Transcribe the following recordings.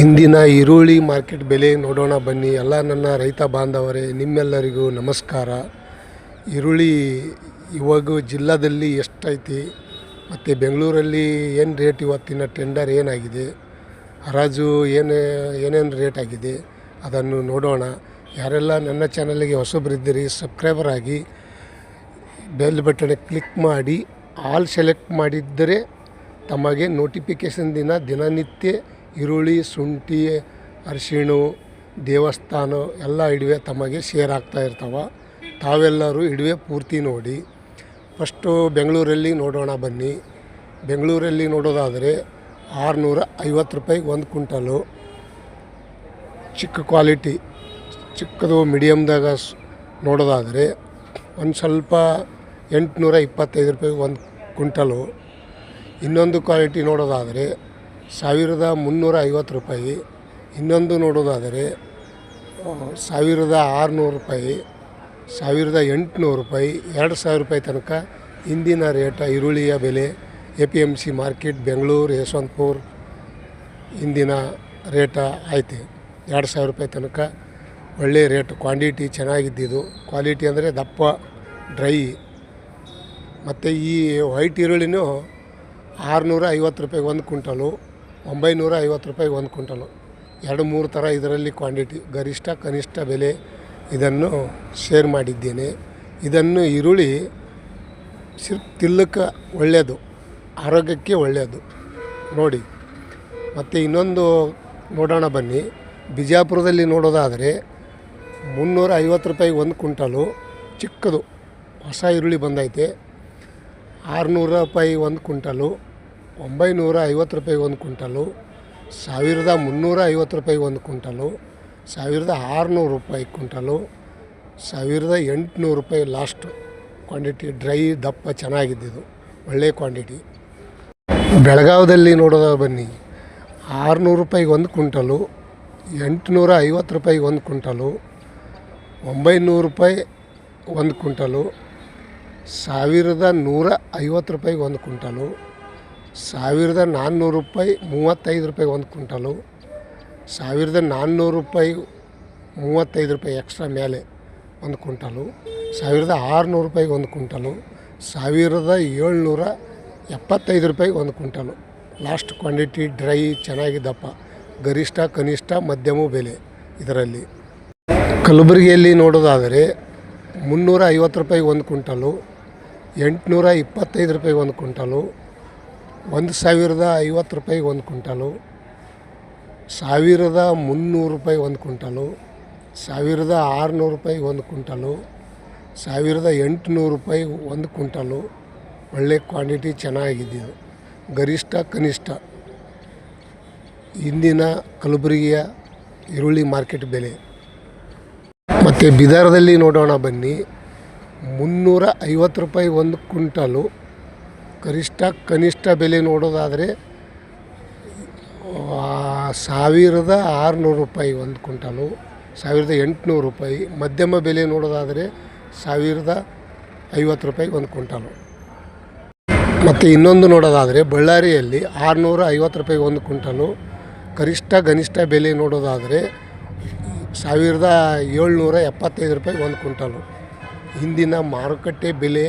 ಇಂದಿನ ಈರುಳ್ಳಿ ಮಾರ್ಕೆಟ್ ಬೆಲೆ ನೋಡೋಣ ಬನ್ನಿ. ಎಲ್ಲ ನನ್ನ ರೈತ ಬಾಂಧವರೇ, ನಿಮ್ಮೆಲ್ಲರಿಗೂ ನಮಸ್ಕಾರ. ಈರುಳ್ಳಿ ಇವಾಗ ಜಿಲ್ಲಾದಲ್ಲಿ ಎಷ್ಟೈತಿ, ಮತ್ತು ಬೆಂಗಳೂರಲ್ಲಿ ಏನು ರೇಟ್ ಇವತ್ತಿನ ಟೆಂಡರ್ ಏನಾಗಿದೆ, ಹರಾಜು ಏನು, ಏನೇನು ರೇಟ್ ಆಗಿದೆ, ಅದನ್ನು ನೋಡೋಣ. ಯಾರೆಲ್ಲ ನನ್ನ ಚಾನಲ್ಗೆ ಹೊಸಬ್ರಿದ್ದೀರಿ ಸಬ್ಸ್ಕ್ರೈಬರ್ ಆಗಿ ಬೆಲ್ ಬಟನ್ ಕ್ಲಿಕ್ ಮಾಡಿ ಆಲ್ ಸೆಲೆಕ್ಟ್ ಮಾಡಿದ್ದರೆ ತಮಗೆ ನೋಟಿಫಿಕೇಶನ್ ದಿನ ದಿನನಿತ್ಯ ಈರುಳ್ಳಿ, ಶುಂಠಿ, ಅರಿಶಿಣ, ದೇವಸ್ಥಾನ ಎಲ್ಲ ಇಡುವೆ ತಮಗೆ ಶೇರ್ ಆಗ್ತಾ ಇರ್ತಾವೆ. ತಾವೆಲ್ಲರೂ ಇಡುವೆ ಪೂರ್ತಿ ನೋಡಿ. ಫಸ್ಟು ಬೆಂಗಳೂರಲ್ಲಿ ನೋಡೋಣ ಬನ್ನಿ. ಬೆಂಗಳೂರಲ್ಲಿ ನೋಡೋದಾದರೆ ಆರುನೂರ ಐವತ್ತು ರೂಪಾಯಿಗೆ ಒಂದು ಕುಂಟಲು ಚಿಕ್ಕ ಕ್ವಾಲಿಟಿ, ಚಿಕ್ಕದು, ಮೀಡಿಯಮ್ದಾಗ ನೋಡೋದಾದರೆ ಒಂದು ಸ್ವಲ್ಪ ಎಂಟುನೂರ ಇಪ್ಪತ್ತೈದು ರೂಪಾಯಿಗೆ ಒಂದು ಕುಂಟಲು ಇನ್ನೊಂದು ಕ್ವಾಲಿಟಿ ನೋಡೋದಾದರೆ ಸಾವಿರದ ಮುನ್ನೂರ ಐವತ್ತು ರೂಪಾಯಿ. ಇನ್ನೊಂದು ನೋಡೋದಾದರೆ ಸಾವಿರದ ಆರುನೂರು ರೂಪಾಯಿ, ಸಾವಿರದ ಎಂಟುನೂರು ರೂಪಾಯಿ, ಎರಡು ಸಾವಿರ ರೂಪಾಯಿ ತನಕ ಇಂದಿನ ರೇಟ ಈರುಳ್ಳಿಯ ಬೆಲೆ, A P M C market, Bengaluru, Yeshwanthpur ಇಂದಿನ ರೇಟ ಆಯ್ತು ಎರಡು ಸಾವಿರ ರೂಪಾಯಿ ತನಕ ಒಳ್ಳೆಯ ರೇಟ್, ಕ್ವಾಂಟಿಟಿ ಚೆನ್ನಾಗಿದ್ದಿದ್ದು. ಕ್ವಾಲಿಟಿ ಅಂದರೆ ದಪ್ಪ, ಡ್ರೈ. ಮತ್ತು ಈ ವೈಟ್ ಈರುಳ್ಳಿನೂ ಆರುನೂರ ಐವತ್ತು ರೂಪಾಯಿಗೆ ಒಂದು ಕುಂಟಲು ಒಂಬೈನೂರ ಐವತ್ತು ರೂಪಾಯಿಗೆ ಒಂದು ಕ್ವಿಂಟಲು. ಎರಡು ಮೂರು ಥರ ಇದರಲ್ಲಿ ಕ್ವಾಂಟಿಟಿ ಗರಿಷ್ಠ ಕನಿಷ್ಠ ಬೆಲೆ ಇದನ್ನು ಶೇರ್ ಮಾಡಿದ್ದೇನೆ. ಇದನ್ನು ಈರುಳ್ಳಿ ಸಿರ್ಫ್ ತಿಲ್ಲಕ್ಕೆ ಒಳ್ಳೆಯದು, ಆರೋಗ್ಯಕ್ಕೆ ಒಳ್ಳೆಯದು. ನೋಡಿ, ಮತ್ತು ಇನ್ನೊಂದು ನೋಡೋಣ ಬನ್ನಿ. ಬಿಜಾಪುರದಲ್ಲಿ ನೋಡೋದಾದರೆ ಮುನ್ನೂರ ಐವತ್ತು ರೂಪಾಯಿಗೆ ಒಂದು ಕ್ವಿಂಟಲು, ಚಿಕ್ಕದು, ಹೊಸ ಈರುಳ್ಳಿ ಬಂದೈತೆ. ಆರುನೂರು ರೂಪಾಯಿ ಒಂದು ಕುಂಟಲು ಒಂಬೈನೂರ ಐವತ್ತು ರೂಪಾಯಿಗೆ ಒಂದು ಕ್ವಿಂಟಲು, ಸಾವಿರದ ಮುನ್ನೂರ ಐವತ್ತು ರೂಪಾಯಿಗೆ ಒಂದು ಕ್ವಿಂಟಲು, ಸಾವಿರದ ಆರುನೂರು ರೂಪಾಯಿ ಕ್ವಿಂಟಲು, ಸಾವಿರದ ಎಂಟುನೂರು ರೂಪಾಯಿ ಲಾಸ್ಟ್ ಕ್ವಾಂಟಿಟಿ, ಡ್ರೈ ದಪ್ಪ ಚೆನ್ನಾಗಿದ್ದಿದ್ದು ಒಳ್ಳೆಯ ಕ್ವಾಂಟಿಟಿ. ಬೆಳಗಾವದಲ್ಲಿ ನೋಡೋದ ಬನ್ನಿ, ಆರುನೂರು ರೂಪಾಯಿಗೆ ಒಂದು ಕ್ವಿಂಟಲು ಎಂಟುನೂರ ಐವತ್ತು ರೂಪಾಯಿಗೆ ಒಂದು ಕ್ವಿಂಟಲು, ಒಂಬೈನೂರು ರೂಪಾಯಿ ಒಂದು ಕ್ವಿಂಟಲು, ಸಾವಿರದ ನೂರ ಐವತ್ತು ರೂಪಾಯಿಗೆ ಒಂದು ಕುಂಟಲು ಸಾವಿರದ ನಾನ್ನೂರು ರೂಪಾಯಿ ಮೂವತ್ತೈದು ರೂಪಾಯಿ ಒಂದು ಕ್ವಿಂಟಲು, ಸಾವಿರದ ನಾನ್ನೂರು ರೂಪಾಯಿ ಮೂವತ್ತೈದು ರೂಪಾಯಿ ಎಕ್ಸ್ಟ್ರಾ ಮೇಲೆ ಒಂದು ಕ್ವಿಂಟಲು, ಸಾವಿರದ ಆರುನೂರು ರೂಪಾಯಿಗೆ ಒಂದು ಕ್ವಿಂಟಲು, ಸಾವಿರದ ಏಳ್ನೂರ ಎಪ್ಪತ್ತೈದು ರೂಪಾಯಿಗೆ ಒಂದು ಕ್ವಿಂಟಲು. ಲಾಸ್ಟ್ ಕ್ವಾಂಟಿಟಿ ಡ್ರೈ ಚೆನ್ನಾಗಿದ್ದಪ್ಪ. ಗರಿಷ್ಠ, ಕನಿಷ್ಠ ಮಧ್ಯಮ ಬೆಲೆ ಇದರಲ್ಲಿ. ಕಲಬುರಗಿಯಲ್ಲಿ ನೋಡೋದಾದರೆ ಮುನ್ನೂರ ಐವತ್ತು ರೂಪಾಯಿಗೆ ಒಂದು ಕ್ವಿಂಟಲು, ಎಂಟುನೂರ ಇಪ್ಪತ್ತೈದು ರೂಪಾಯಿಗೆ ಒಂದು ಕುಂಟಲು ಒಂದು ಸಾವಿರದ ಐವತ್ತು ರೂಪಾಯಿಗೆ ಒಂದು ಕುಂಟಲು ಸಾವಿರದ ಮುನ್ನೂರು ರೂಪಾಯಿ ಒಂದು ಕುಂಟಲು ಸಾವಿರದ ಆರುನೂರು ರೂಪಾಯಿಗೆ ಒಂದು ಕುಂಟಲು ಸಾವಿರದ ಎಂಟುನೂರು ರೂಪಾಯಿ ಒಂದು ಕುಂಟಲು ಒಳ್ಳೆ ಕ್ವಾಂಟಿಟಿ ಚೆನ್ನಾಗಿದೆ ಗರಿಷ್ಠ, ಕನಿಷ್ಠ ಇಂದಿನ ಕಲಬುರಗಿಯ ಈರುಳ್ಳಿ ಮಾರ್ಕೆಟ್ ಬೆಲೆ. ಮತ್ತು ಬಿದಾರದಲ್ಲಿ ನೋಡೋಣ ಬನ್ನಿ. ಮುನ್ನೂರ ಐವತ್ತು ರೂಪಾಯಿ ಒಂದು ಕುಂಟಲು ಗರಿಷ್ಠ ಕನಿಷ್ಠ ಬೆಲೆ ನೋಡೋದಾದರೆ ಸಾವಿರದ ಆರುನೂರು ರೂಪಾಯಿ ಒಂದು ಕ್ವಿಂಟಲು, ಸಾವಿರದ ಎಂಟುನೂರು ರೂಪಾಯಿ. ಮಧ್ಯಮ ಬೆಲೆ ನೋಡೋದಾದರೆ ಸಾವಿರದ ಐವತ್ತು ರೂಪಾಯಿ ಒಂದು ಕ್ವಿಂಟಲು. ಮತ್ತು ಇನ್ನೊಂದು ನೋಡೋದಾದರೆ ಬಳ್ಳಾರಿಯಲ್ಲಿ ಆರುನೂರ ಐವತ್ತು ರೂಪಾಯಿ ಒಂದು ಕ್ವಿಂಟಲು. ಗರಿಷ್ಠ ಗನಿಷ್ಠ ಬೆಲೆ ನೋಡೋದಾದರೆ ಸಾವಿರದ ಏಳ್ನೂರ ಎಪ್ಪತ್ತೈದು ರೂಪಾಯಿ ಒಂದು ಕ್ವಿಂಟಲು. ಹಿಂದಿನ ಮಾರುಕಟ್ಟೆ ಬೆಲೆ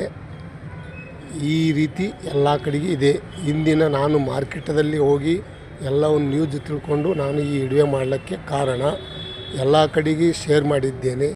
ಈ ರೀತಿ ಎಲ್ಲ ಕಡೆಗೆ ಇದೆ. ಇಂದಿನ ನಾನು ಮಾರ್ಕೆಟದಲ್ಲಿ ಹೋಗಿ ಎಲ್ಲವನ್ನು ನ್ಯೂಸ್ ತಿಳ್ಕೊಂಡು ನಾನು ಈ ವಿಡಿಯೋ ಮಾಡಲಿಕ್ಕೆ ಕಾರಣ. ಎಲ್ಲ ಕಡೆಗೆ ಶೇರ್ ಮಾಡಿದ್ದೇನೆ.